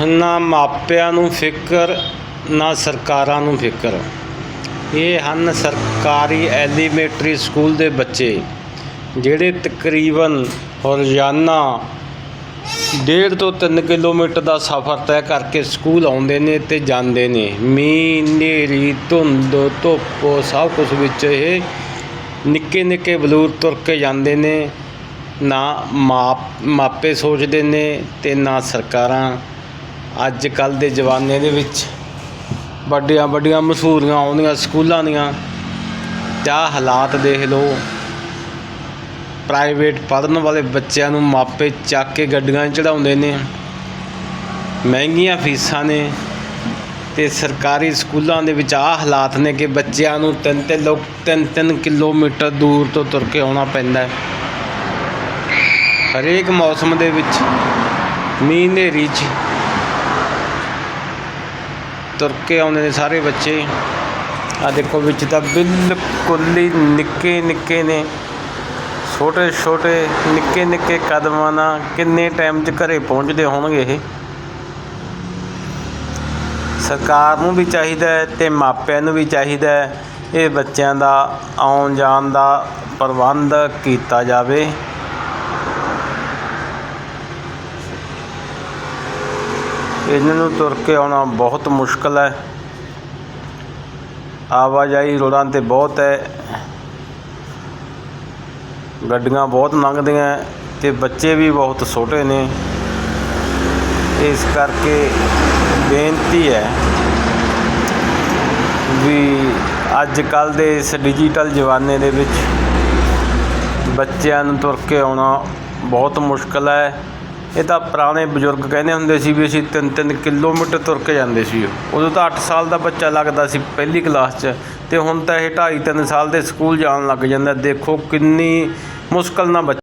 ਨਾ ਮਾਪਿਆਂ ਨੂੰ ਫਿਕਰ, ਨਾ ਸਰਕਾਰਾਂ ਨੂੰ ਫਿਕਰ। ਇਹ ਹਨ ਸਰਕਾਰੀ ਐਲੀਮੈਂਟਰੀ ਸਕੂਲ ਦੇ ਬੱਚੇ, ਜਿਹੜੇ ਤਕਰੀਬਨ ਰੋਜ਼ਾਨਾ ਡੇਢ ਤੋਂ 3 ਕਿਲੋਮੀਟਰ ਦਾ ਸਫ਼ਰ ਤੈਅ ਕਰਕੇ ਸਕੂਲ ਆਉਂਦੇ ਨੇ ਤੇ ਜਾਂਦੇ ਨੇ। ਮੀਂਹ, ਹਨੇਰੀ, ਧੁੰਦ, ਧੁੱਪ, ਸਭ ਕੁਝ ਵਿੱਚ ਇਹ ਨਿੱਕੇ ਨਿੱਕੇ ਬਲੂਰ ਤੁਰ ਕੇ ਜਾਂਦੇ ਨੇ। ਨਾ ਮਾਪ, ਮਾਪੇ ਸੋਚਦੇ ਨੇ ਤੇ ਨਾ ਸਰਕਾਰਾਂ ਅੱਜ ਕੱਲ ਦੇ ਜ਼ਮਾਨੇ ਦੇ ਵਿੱਚ ਵੱਡੀਆਂ ਵੱਡੀਆਂ ਮਸ਼ਹੂਰੀਆਂ ਆਉਂਦੀਆਂ ਸਕੂਲਾਂ ਦੀਆਂ। ਤਾਂ ਹਾਲਾਤ ਦੇਖ ਲਓ। ਪ੍ਰਾਈਵੇਟ ਪੜ੍ਹਨ ਵਾਲੇ ਬੱਚਿਆਂ ਨੂੰ ਮਾਪੇ ਚੱਕ ਕੇ ਗੱਡੀਆਂ 'ਚ ਚੜਾਉਂਦੇ ਨੇ। ਮਹਿੰਗੀਆਂ ਫੀਸਾਂ ਨੇ ਤੇ ਸਰਕਾਰੀ ਸਕੂਲਾਂ ਦੇ ਵਿੱਚ ਆਹ ਹਾਲਾਤ ਨੇ ਕਿ ਬੱਚਿਆਂ ਨੂੰ ਤਿੰਨ ਤਿੰਨ ਲੋਕ ਤਿੰਨ ਤਿੰਨ ਕਿਲੋਮੀਟਰ ਦੂਰ ਤੋਂ ਤੁਰ ਕੇ ਆਉਣਾ ਪੈਂਦਾ ਹੈ। ਹਰੇਕ ਮੌਸਮ ਦੇ ਵਿੱਚ ਮੀਂਹ ਹਨੇਰੀ 'ਚ ਤੁਰ ਕੇ ਆਉਂਦੇ ਨੇ ਸਾਰੇ ਬੱਚੇ। ਆ ਦੇਖੋ ਵਿੱਚ ਤਾਂ ਬਿਲਕੁਲ ਹੀ ਨਿੱਕੇ ਨਿੱਕੇ ਨੇ। ਛੋਟੇ ਛੋਟੇ ਨਿੱਕੇ ਨਿੱਕੇ ਕਦਮਾਂ ਨਾਲ ਕਿੰਨੇ ਟਾਈਮ 'ਚ ਘਰੇ ਪਹੁੰਚਦੇ ਹੋਣਗੇ ਇਹ। ਸਰਕਾਰ ਨੂੰ ਵੀ ਚਾਹੀਦਾ ਹੈ ਤੇ ਮਾਪਿਆਂ ਨੂੰ ਵੀ ਚਾਹੀਦਾ ਹੈ ਇਹ ਬੱਚਿਆਂ ਦਾ ਆਉਣ ਜਾਣ ਦਾ ਪ੍ਰਬੰਧ ਕੀਤਾ ਜਾਵੇ। ਇਹਨਾਂ ਨੂੰ ਤੁਰ ਕੇ ਆਉਣਾ ਬਹੁਤ ਮੁਸ਼ਕਲ ਹੈ। ਆਵਾਜਾਈ ਰੋਡਾਂ ਤੇ ਬਹੁਤ ਹੈ। ਗੱਡੀਆਂ ਬਹੁਤ ਲੰਘਦੀਆਂ ਤੇ ਬੱਚੇ ਵੀ ਬਹੁਤ ਛੋਟੇ ਨੇ। ਇਸ ਕਰਕੇ ਬੇਨਤੀ ਹੈ ਵੀ ਅੱਜ ਕੱਲ ਦੇ ਇਸ ਡਿਜੀਟਲ ਜ਼ਮਾਨੇ ਦੇ ਵਿੱਚ ਬੱਚਿਆਂ ਨੂੰ ਤੁਰ ਕੇ ਆਉਣਾ ਬਹੁਤ ਮੁਸ਼ਕਲ ਹੈ। ਇਹ ਤਾਂ ਪੁਰਾਣੇ ਬਜ਼ੁਰਗ ਕਹਿੰਦੇ ਹੁੰਦੇ ਸੀ ਵੀ ਅਸੀਂ 3-3 ਕਿਲੋਮੀਟਰ ਤੁਰ ਕੇ ਜਾਂਦੇ ਸੀ। ਉਦੋਂ ਤਾਂ 8 ਸਾਲ ਦਾ ਬੱਚਾ ਲੱਗਦਾ ਸੀ ਪਹਿਲੀ ਕਲਾਸ 'ਚ ਤੇ ਹੁਣ ਤਾਂ ਇਹ 2.5-3 ਸਾਲ ਦੇ ਸਕੂਲ ਜਾਣ ਲੱਗ ਜਾਂਦਾ। ਦੇਖੋ ਕਿੰਨੀ ਮੁਸ਼ਕਲ ਨਾਲ ਬੱਚ-